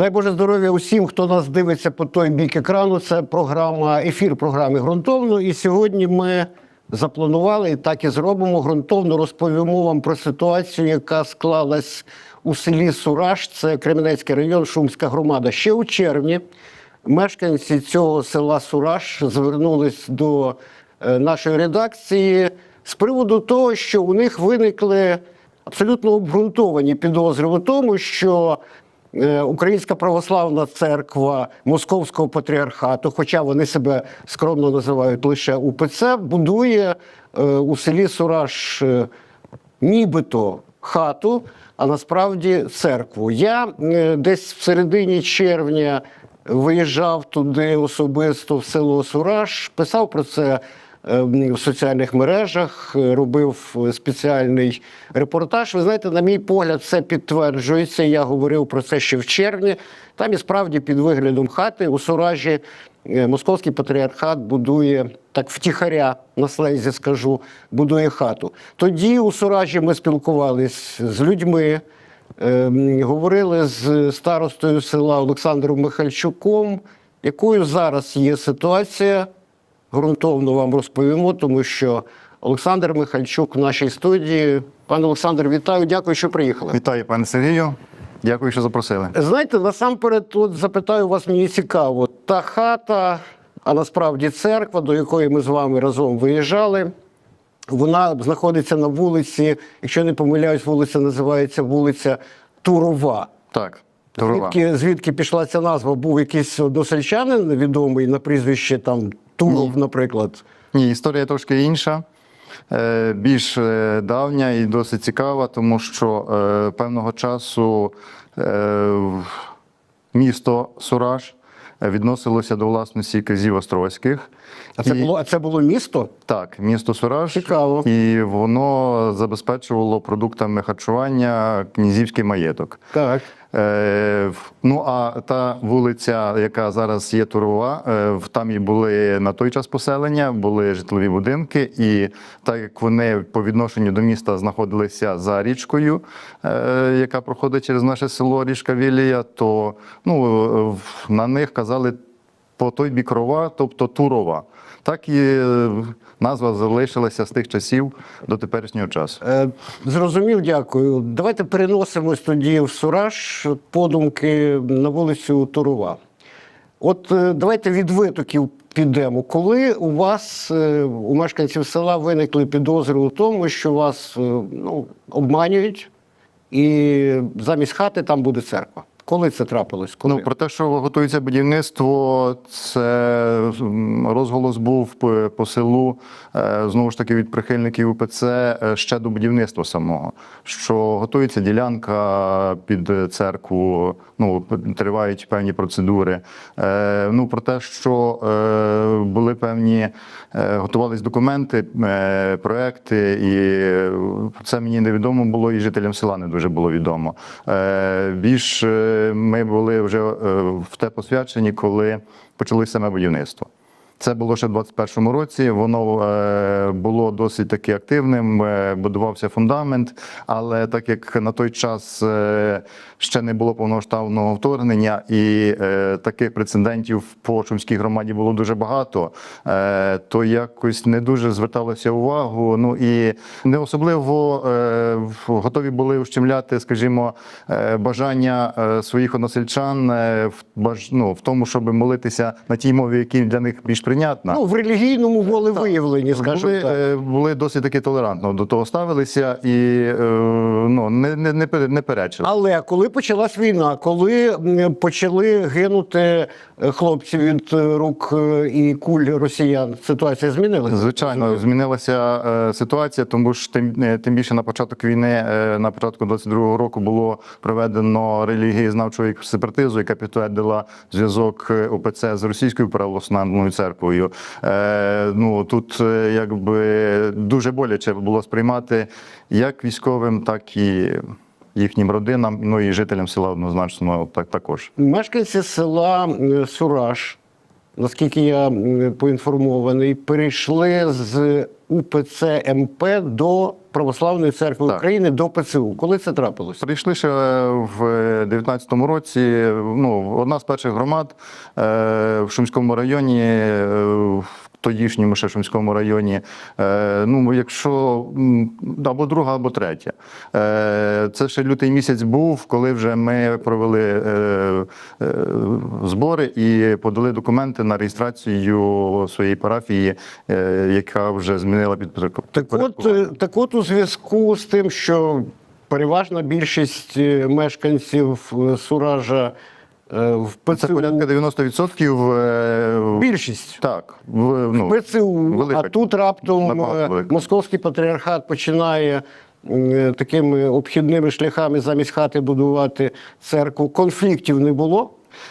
Дай Боже здоров'я усім, хто нас дивиться по той бік екрану. Це програма, ефір програми ґрунтовно. І сьогодні ми запланували і так і зробимо. Ґрунтовно розповімо вам про ситуацію, яка склалась у селі Сураж. Це Кременецький район, Шумська громада. Ще у червні мешканці цього села Сураж звернулись до е, нашої редакції з приводу того, що у них виникли абсолютно обґрунтовані підозри у тому, що Українська православна церква Московського патріархату, хоча вони себе скромно називають лише УПЦ, будує е, у селі Сураж е, нібито хату, а насправді церкву. Я е, десь в середині червня виїжджав туди особисто в село Сураж, писав про це е, в соціальних мережах, е, робив спеціальний репортаж. Ви знаєте, на мій погляд, це підтверджується. Я говорив про це ще в червні. Там і справді під виглядом хати у Суражі е, Московський патріархат будує так втіхаря на слензі скажу, будує хату. Тоді у Суражі ми спілкувалися з людьми. Ем, Говорили з старостою села Олександром Михальчуком, якою зараз є ситуація. Ґрунтовно вам розповімо, тому що Олександр Михальчук в нашій студії. Пане Олександр, вітаю, дякую, що приїхали. Вітаю, пане Сергію. Дякую, що запросили. Знаєте, насамперед, от запитаю вас, мені цікаво, та хата, а насправді церква, до якої ми з вами разом виїжджали, вона знаходиться на вулиці, якщо не помиляюсь, вулиця називається вулиця Турова. Так, Турова. Звідки, звідки пішла ця назва? Був якийсь односельчанин відомий на прізвище там Туров, наприклад. Ні, історія трошки інша, е, більш е, давня і досить цікава, тому що е, певного часу е, місто Сураж відносилося до власності князів Острозьких. А це І- було, а це було місто? Так, місто Сураж. Цікаво. І воно забезпечувало продуктами харчування князівський маєток. Так. Е, ну а та вулиця, яка зараз є Турова, е, там і були на той час поселення, були житлові будинки, і так як вони по відношенню до міста знаходилися за річкою, е, яка проходить через наше село Річка Вілія, то ну, на них казали по той бік рова, тобто Турова. Так і е, назва залишилася з тих часів до теперішнього часу. Е, Зрозумів, дякую. Давайте переносимось тоді в Сураж, подумки на вулицю Турова. От е, давайте від витоків підемо. Коли у вас, е, у мешканців села, виникли підозри у тому, що вас ну, обманюють, і замість хати там буде церква. Коли це трапилось? Коли? Ну, про те, що готується будівництво, це розголос був по, селу е, знову ж таки від прихильників УПЦ е, ще до будівництва самого. Що готується ділянка під церкву, ну тривають певні процедури. Е, Ну про те, що були певні, готувались документи, проекти, і це мені невідомо було, і жителям села не дуже було відомо. Більш ми були вже е, в те посвячені, коли почалося саме будівництво. Це було ще в 21-му році. Воно е, було досить таки активним, е, будувався фундамент, але так як на той час е, ще не було повноштабного вторгнення, і таких прецедентів по Шумській громаді було дуже багато, то якось не дуже зверталося увагу. Ну і не особливо готові були ущемляти, скажімо, бажання своїх односельчан ну, в тому, щоб молитися на тій мові, які для них більш прийнятна. Ну, в релігійному волевиявленні, скажімо були, так. е, були досить таки толерантно до того ставилися і е, ну, не, не, не, не перечили. Але коли почалась війна, коли почали гинути е, хлопці від е, рук е, і куль росіян, ситуація змінилася? Звичайно, змінилася е, ситуація, тому що тим, е, тим більше на початок війни, е, на початку 22-го року було проведено релігієзнавчу експертизу, яка підтвердила зв'язок е, УПЦ з російською православною церквою. Е, ну тут е, якби дуже боляче було сприймати як військовим, так і їхнім родинам, ну і жителям села однозначно так також. Мешканці села е, Сураж наскільки я поінформований, перейшли з УПЦ МП до Православної церкви Так. України до ПЦУ. Коли це трапилось? Прийшли ще в 19-му році. Ну, одна з перших громад е, в Шумському районі, е, в тодішньому ще районі. Е, ну, якщо або друга, або третя. Е, це ще лютий місяць був, коли вже ми провели е, збори і подали документи на реєстрацію своєї парафії, яка вже змінила підпорядку- Так от, так от у зв'язку з тим, що переважна більшість мешканців Суража в Це ПЦУ, порядка 90% е, більшість Так, в, ну, ПЦУ, велика- а тут раптом е, московський патріархат починає е, такими обхідними шляхами замість хати будувати церкву. Конфліктів не було.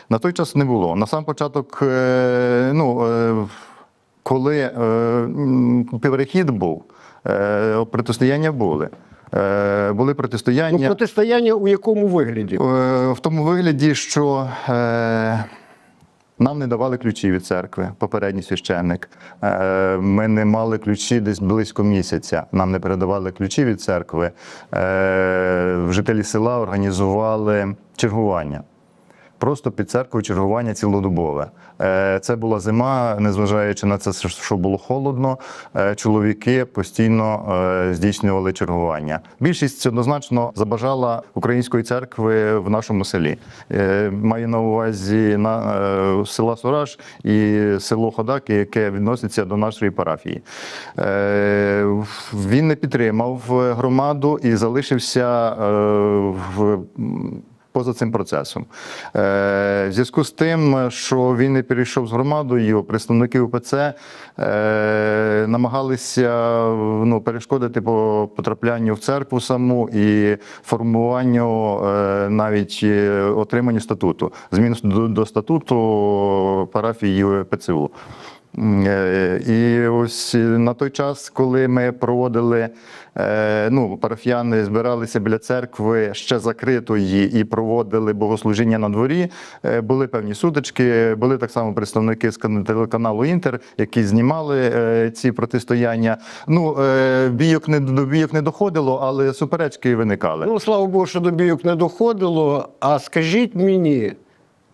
на той час не було. На сам початок, е, ну, е, коли е, перехід був, е, протистояння були. Е, Були Ну, протистояння. протистояння у якому вигляді? Е, В тому вигляді, що е, нам не давали ключі від церкви, попередній священник. Ми не мали ключі десь близько місяця. Нам не передавали ключі від церкви. В жителі села організували чергування. Просто під церквою чергування цілодобове. Е, Це була зима, незважаючи на це, що було холодно. е, Чоловіки постійно е, здійснювали чергування. Більшість однозначно забажала української церкви в нашому селі. Маю на увазі на села Сураж і село Ходаки, яке відноситься до нашої парафії. Він не підтримав громаду і залишився в поза цим процесом. Е, в зв'язку з тим, що він не перейшов з громадою, представники УПЦ е, намагалися ну, перешкодити по потраплянню в церкву саму і формуванню е, навіть е, отриманню статуту, змін до, до статуту парафії ПЦУ. Е, І ось на той час, коли ми проводили, е, ну, парафіяни збиралися біля церкви ще закритої і проводили богослужіння на дворі, е, були певні сутички, були так само представники з телеканалу Інтер, які знімали е, ці протистояння. Ну, е, бійок не до бійок не доходило, але суперечки виникали. Ну, слава Богу, що до бійок не доходило. А скажіть мені,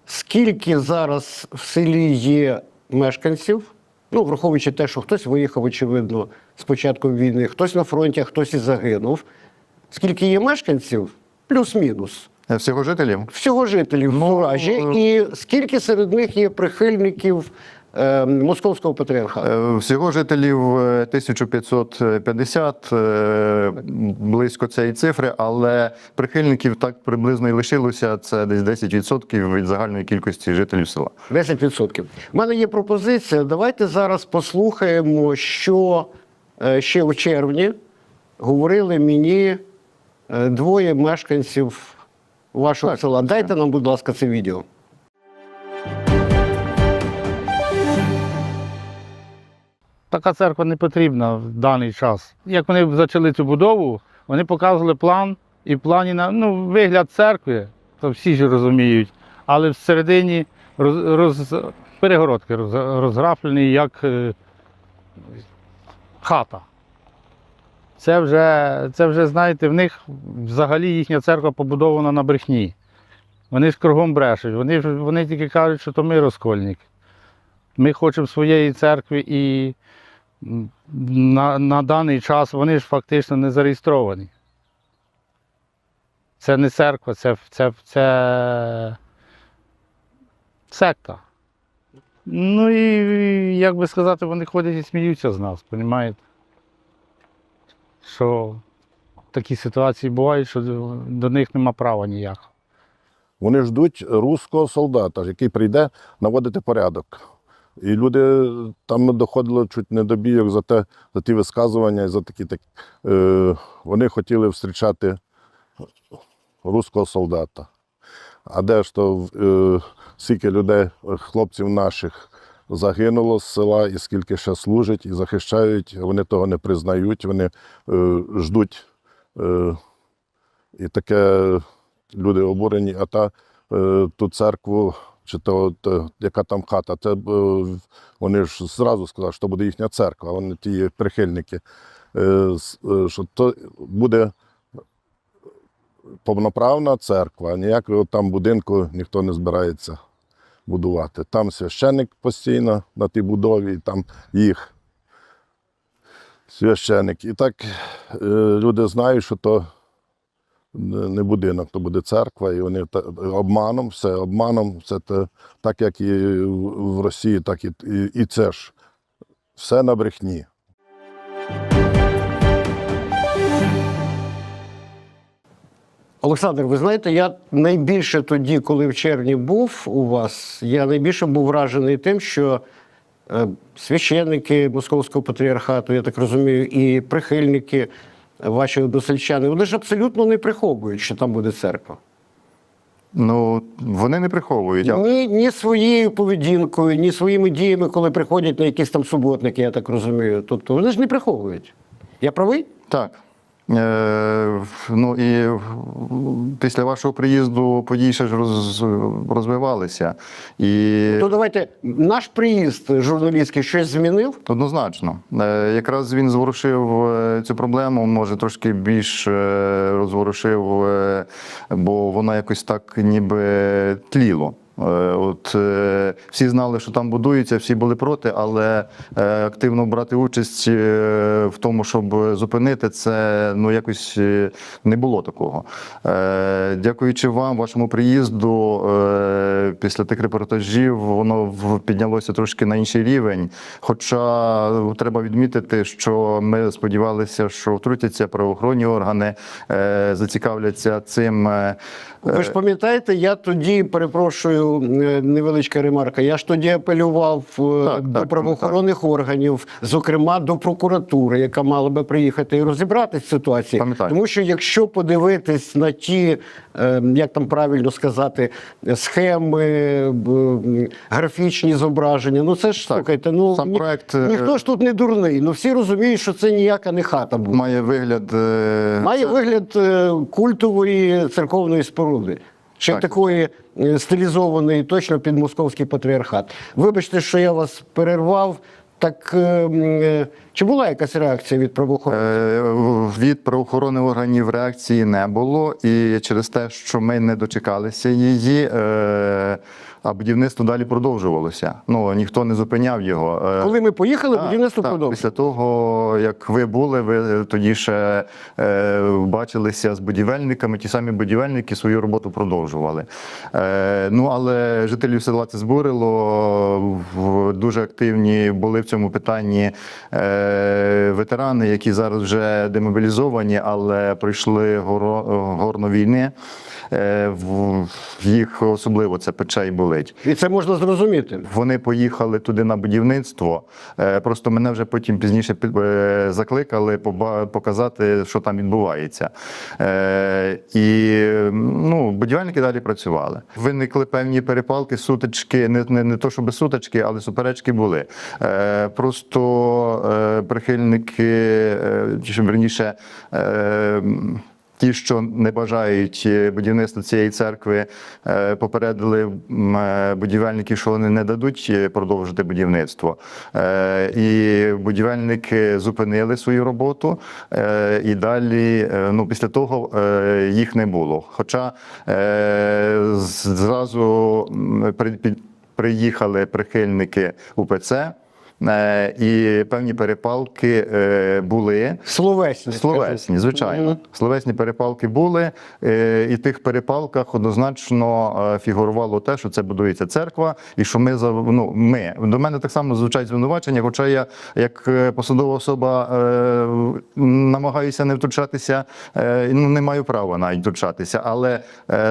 скільки зараз в селі є мешканців? Ну, враховуючи те, що хтось виїхав, очевидно, з початком війни, хтось на фронті, хтось і загинув. Скільки є мешканців? Плюс-мінус. Е, Всього жителів? Всього жителів в Суражі. І скільки серед них є прихильників е, московського патріархату? Е, Всього жителів е, 1550, е, близько цієї цифри, але прихильників так приблизно і лишилося. Це десь 10% від загальної кількості жителів села. 10%. У мене є пропозиція. Давайте зараз послухаємо, що е, ще у червні говорили мені е, двоє мешканців вашого Так, села. Дайте нам, будь ласка, це відео. Така церква не потрібна в даний час. Як вони почали цю будову, вони показували план і в плані на ну, вигляд церкви, то всі ж розуміють, але всередині роз, роз, перегородки роз, розграфлені як е, хата. Це вже, це вже, знаєте, в них взагалі їхня церква побудована на брехні. Вони ж кругом брешуть. Вони, вони тільки кажуть, що то ми розкольник. Ми хочемо своєї церкви і на, на даний час вони ж фактично не зареєстровані. Це не церква, це, це, це секта. Ну і, як би сказати, вони ходять і сміються з нас, розумієте? Що такі ситуації бувають, що до, них нема права ніякого. Вони ждуть руського солдата, який прийде наводити порядок. І люди там доходили чуть не до бійок за те, за ті висказування, і за такі так. Е, вони хотіли зустрічати руського солдата. А де ж то е, скільки людей, хлопців наших загинуло з села, і скільки ще служать і захищають, вони того не признають, вони е, ждуть. Е, і таке люди обурені, а та е, ту церкву чи то, е, яка там хата. Це, е, вони ж зразу сказали, що буде їхня церква, вони ті прихильники. Е, е, Що то буде повноправна церква, ніякого там будинку ніхто не збирається будувати. Там священник постійно на тій будові, там їх священик. І так люди знають, що то не будинок, то буде церква, і вони обманом, все обманом, все те, так як і в Росії, так і, і, і це ж все на брехні. Олександр, ви знаєте, я найбільше тоді, коли в червні був у вас, я найбільше був вражений тим, що е, священники Московського патріархату, я так розумію, і прихильники ваші односельчани, вони ж абсолютно не приховують, що там буде церква. Ну, вони не приховують. Ні, ні своєю поведінкою, ні своїми діями, коли приходять на якісь там суботники, я так розумію. Тобто вони ж не приховують. Я правий? Так. Е, ну і після вашого приїзду події ще ж роз, розвивалися. І То давайте наш приїзд журналістський щось змінив. Однозначно. Е, Якраз він зворушив е, цю проблему, може трошки більш е, розворушив, бо вона якось так ніби тліло. Е, От е, всі знали, що там будується, всі були проти, але е, активно брати участь в тому, щоб зупинити це, ну якось не було такого. Дякуючи вам, вашому приїзду, після тих репортажів воно піднялося трошки на інший рівень. Хоча треба відмітити, що ми сподівалися, що втрутяться правоохоронні органи, зацікавляться цим. Ви ж пам'ятаєте, я тоді перепрошую, е, невеличка ремарка. Я ж тоді апелював е, Так, до так, правоохоронних органів, зокрема до прокуратури, яка мала би приїхати і розібратися в ситуації. Пам'ятаю. Тому що якщо подивитись на ті, е, як там правильно сказати, схеми, графічні зображення, ну це ж Так, слухайте, ну сам ні- проект, е, ніхто ж тут не дурний. Ну всі розуміють, що це ніяка не хата буде. Має вигляд. Має це- вигляд культової церковної споруди. Чи Так. такої стилізованої точно під московський патріархат. Вибачте, що я вас перервав. Так е, е, чи була якась реакція від правоохоронців? Е, Від правоохоронних органів реакції не було, і через те, що ми не дочекалися її, а будівництво далі продовжувалося. Ну ніхто не зупиняв його. Е, Коли ми поїхали, Так, будівництво так, продовжилося. Після того, як ви були, ви тоді ще е, бачилися з будівельниками. Ті самі будівельники свою роботу продовжували. Е, ну але жителів села це збурило. Дуже активні були в цьому питанні е, ветерани, які зараз вже демобілізовані, але пройшли горо, горно війни. Е, в, їх особливо це пече і болить. І це можна зрозуміти. Вони поїхали туди на будівництво. Е, Просто мене вже потім пізніше е, закликали показати, що там відбувається. Е, І ну, будівельники далі працювали. Виникли певні перепалки, сутички, не, не, не то, щоб сутички, але суперечки були. Просто прихильники, чи верніше. Ті, що не бажають е, будівництва цієї церкви, е, попередили е, будівельників, що вони не дадуть продовжити будівництво. І будівельники зупинили свою роботу, і далі, ну після того їх не було. Хоча зразу приїхали прихильники УПЦ. Е, І певні перепалки е, були. Словесні. Словесні, звичайно. Словесні перепалки були, е, і в тих перепалках однозначно фігурувало те, що це будується церква, і що ми за ну, ми до мене так само звучать звинувачення, хоча я як посадова особа намагаюся не втручатися, ну не маю права навіть втручатися, але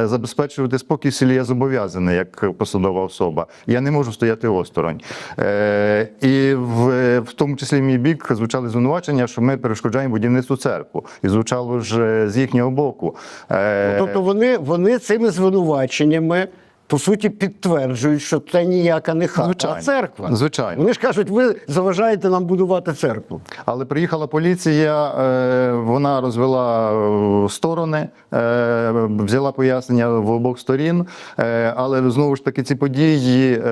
забезпечувати спокій в селі я зобов'язаний як посадова особа. Я не можу стояти осторонь. Е, і в, в тому числі в мій бік звучали звинувачення, що ми перешкоджаємо будівництву церкву. І звучало ж з їхнього боку. Е, Тобто вони, вони цими звинуваченнями по суті підтверджують, що це ніяка не хата, Звичайно. а церква. Звичайно. Вони ж кажуть, ви заважаєте нам будувати церкву. Але приїхала поліція, е, вона розвела е, сторони, е, взяла пояснення в обох сторін, але знову ж таки ці події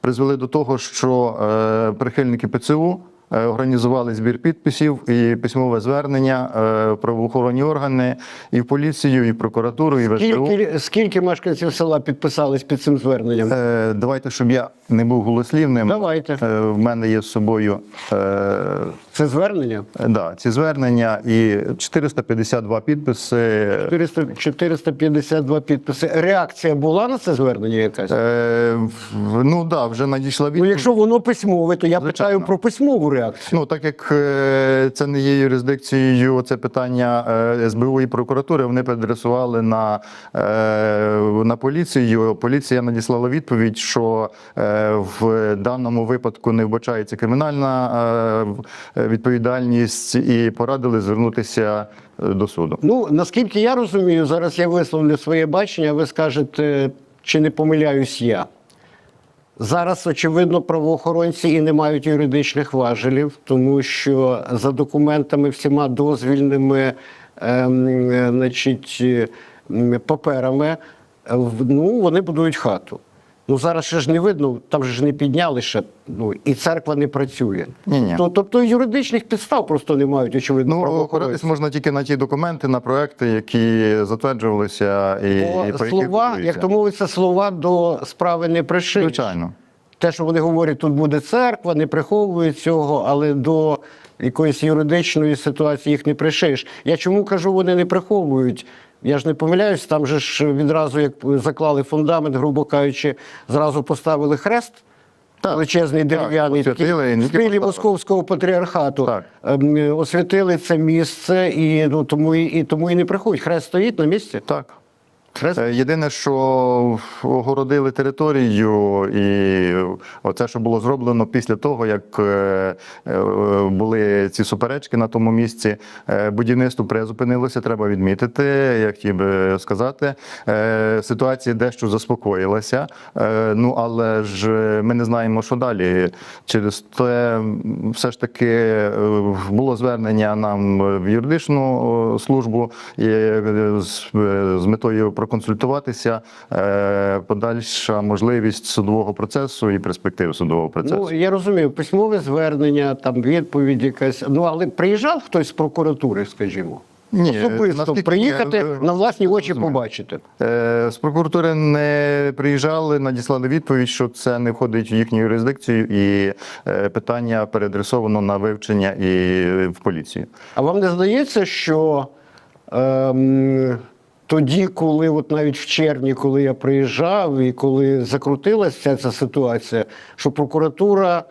призвели до того, що е, прихильники ПЦУ. е, Організували збір підписів і письмове звернення е, правоохоронні органи і в поліцію, і в прокуратуру, і в СБУ. Скільки, скільки мешканців села підписались під цим зверненням? Е, Давайте, щоб я не був голослівним. Давайте. Е, В мене є з собою е, Це звернення? Да, ці звернення і 452 підписи. 400, 452 підписи. Реакція була на це звернення якась? Е, ну да, вже надійшла Ну, якщо воно письмове, то я Звичайно. питаю про письмову реакцію. Ну, так як е, це не є юрисдикцією, це питання е, СБУ і прокуратури, вони підадресували на, е, на поліцію. Поліція надіслала відповідь, що е, в даному випадку не вбачається кримінальна е, відповідальність, і порадили звернутися е, до суду. Ну, наскільки я розумію, зараз я висловлю своє бачення, ви скажете, чи не помиляюсь я. Зараз, очевидно, правоохоронці і не мають юридичних важелів, тому що за документами всіма дозвільними ем, е, значить, паперами, ну, вони будують хату. Ну зараз ще ж не видно, там же ж не підняли ще, ну і церква не працює. Ні-ні. То- Тобто юридичних підстав просто не мають, очевидно. Ну, опиратись можна тільки на ті документи, на проекти, які затверджувалися і, і по слова, будуються. як то мовиться, слова до справи не пришиють. Звичайно. Те, що вони говорять, тут буде церква, не приховують цього, але до якоїсь юридичної ситуації їх не пришиєш. Я чому кажу, вони не приховують? Я ж не помиляюсь, там же ж відразу, як заклали фундамент, грубо кажучи, зразу поставили хрест. Величезний дерев'яний в стилі московського патріархату. Так. Ем, Освятили це місце, і ну тому і, і тому і не приходять. Хрест стоїть на місці. Так. Е, Єдине, що огородили територію, і оце, що було зроблено після того, як е, е, були ці суперечки на тому місці, будівництво призупинилося, треба відмітити, я хотів би сказати. Ситуація дещо заспокоїлася, ну але ж ми не знаємо, що далі. Через те, все ж таки, було звернення нам в юридичну службу з, метою проконсультуватися, е, подальша можливість судового процесу і перспектив судового процесу. Ну, я розумію, письмове звернення, там відповідь якась. Ну, але приїжджав хтось з прокуратури, скажімо. Ні, Особисто наскільки приїхати е, на власні очі розумію. побачити. Е, З прокуратури не приїжджали, надіслали відповідь, що це не входить в їхню юрисдикцію, і е, питання переадресовано на вивчення і в поліцію. А вам не здається, що ем, тоді, коли, от навіть в червні, коли я приїжджав і коли закрутилася ця, ця ситуація, що прокуратура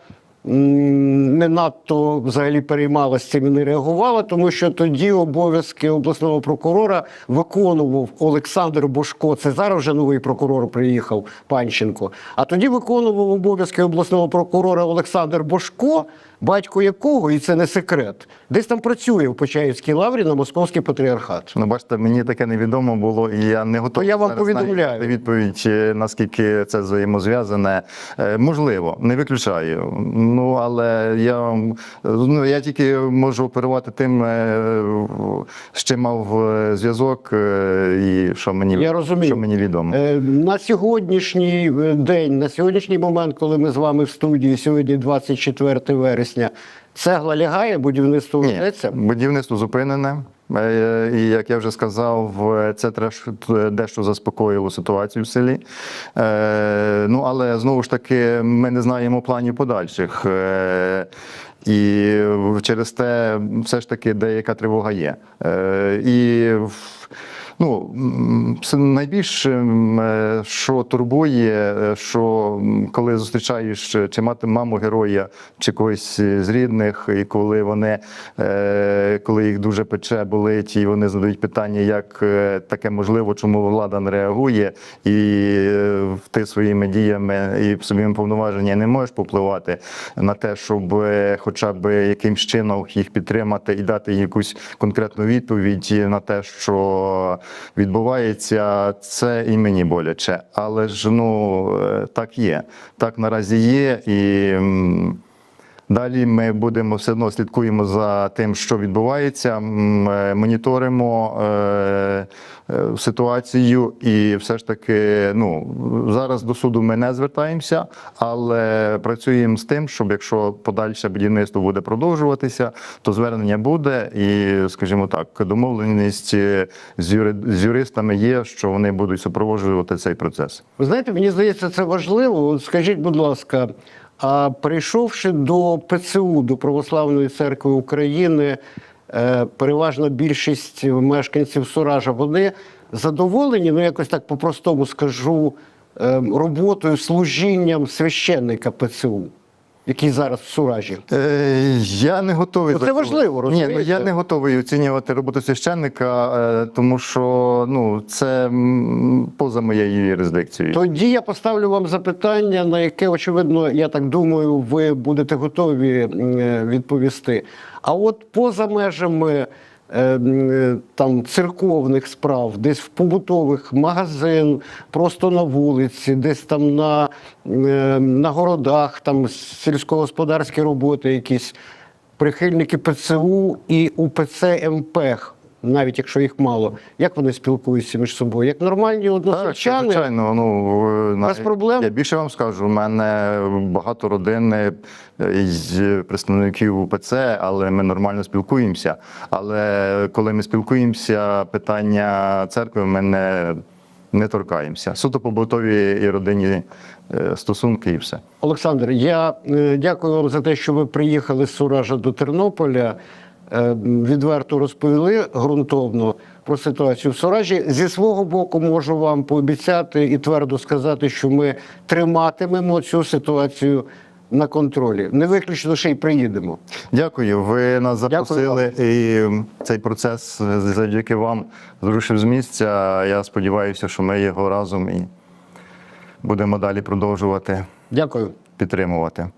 не надто взагалі переймалася цим і не реагувала, тому що тоді обов'язки обласного прокурора виконував Олександр Бошко. Це зараз вже новий прокурор приїхав Панченко. А тоді виконував обов'язки обласного прокурора Олександр Бошко, батько якого, і це не секрет, десь там працює в Почаївській лаврі на московський патріархат. Ну, бачите, мені таке невідомо було, і я не готовий я вам повідомляю. відповідь, наскільки це взаємозв'язане. Е, Можливо, не виключаю. Ну але я, ну, я тільки можу оперувати тим, е, з чим мав е, зв'язок, і що мені, Я розумію. що мені відомо. На сьогоднішній день, на сьогоднішній момент, коли ми з вами в студії, сьогодні 24 вересня, цегла лягає, будівництво ведеться. будівництво зупинене. Е, І як я вже сказав, це дещо заспокоїло ситуацію в селі. Е, Ну але знову ж таки, ми не знаємо планів подальших. Е, І через те все ж таки деяка тривога є. І Ну, це найбільше, що турбує, е, що коли зустрічаєш е, чи мати маму героя, чи когось з рідних, і коли вони, е, коли їх дуже пече, болить, і вони задають питання, як таке можливо, чому влада не реагує, і ти своїми діями і своїми повноваженнями не можеш попливати на те, щоб хоча б якимсь чином їх підтримати і дати якусь конкретну відповідь на те, що відбувається, це і мені боляче. Але ж ну е, так є. Так наразі є. І Далі ми будемо все одно слідкуємо за тим, що відбувається, е, моніторимо е, е, ситуацію, і все ж таки, ну зараз до суду ми не звертаємося, але працюємо з тим, щоб якщо подальше будівництво буде продовжуватися, то звернення буде, і, скажімо так, домовленість з юристами є, що вони будуть супроводжувати цей процес. Ви знаєте, мені здається, це важливо. Скажіть, будь ласка, а прийшовши до ПЦУ, до Православної церкви України, е, переважна більшість мешканців Суража, вони задоволені, ну якось так по-простому скажу, е, роботою, служінням священника ПЦУ, який зараз в Суражі. Е, я не готовий. Ну, це важливо, важливо, Ні, ну я не готовий оцінювати роботу священника, е, тому що ну це м, поза моєю юрисдикцією. Тоді я поставлю вам запитання, на яке, очевидно, я так думаю, ви будете готові е, відповісти. А от поза межами там церковних справ, десь в побутових магазин, просто на вулиці, десь там на, е, на городах, там сільськогосподарські роботи, якісь прихильники ПЦУ і УПЦ МПЕХ. Навіть якщо їх мало, як вони спілкуються між собою? Як нормальні Так, односельчани? звичайно, ну Без проблем? Я більше вам скажу. У мене багато родини е, з представників УПЦ, але ми нормально спілкуємося. Але коли ми спілкуємося, питання церкви ми не, не торкаємося. Суто побутові і родинні е, стосунки, і все. Олександр, я е, дякую вам за те, що ви приїхали з Суража до Тернополя. Е, Відверто розповіли ґрунтовно про ситуацію в Суражі. Зі свого боку, можу вам пообіцяти і твердо сказати, що ми триматимемо цю ситуацію на контролі. Не виключно ще й приїдемо. Дякую. Ви нас Дякую запросили, і цей процес завдяки вам зрушив з місця. Я сподіваюся, що ми його разом і будемо далі продовжувати Дякую. підтримувати.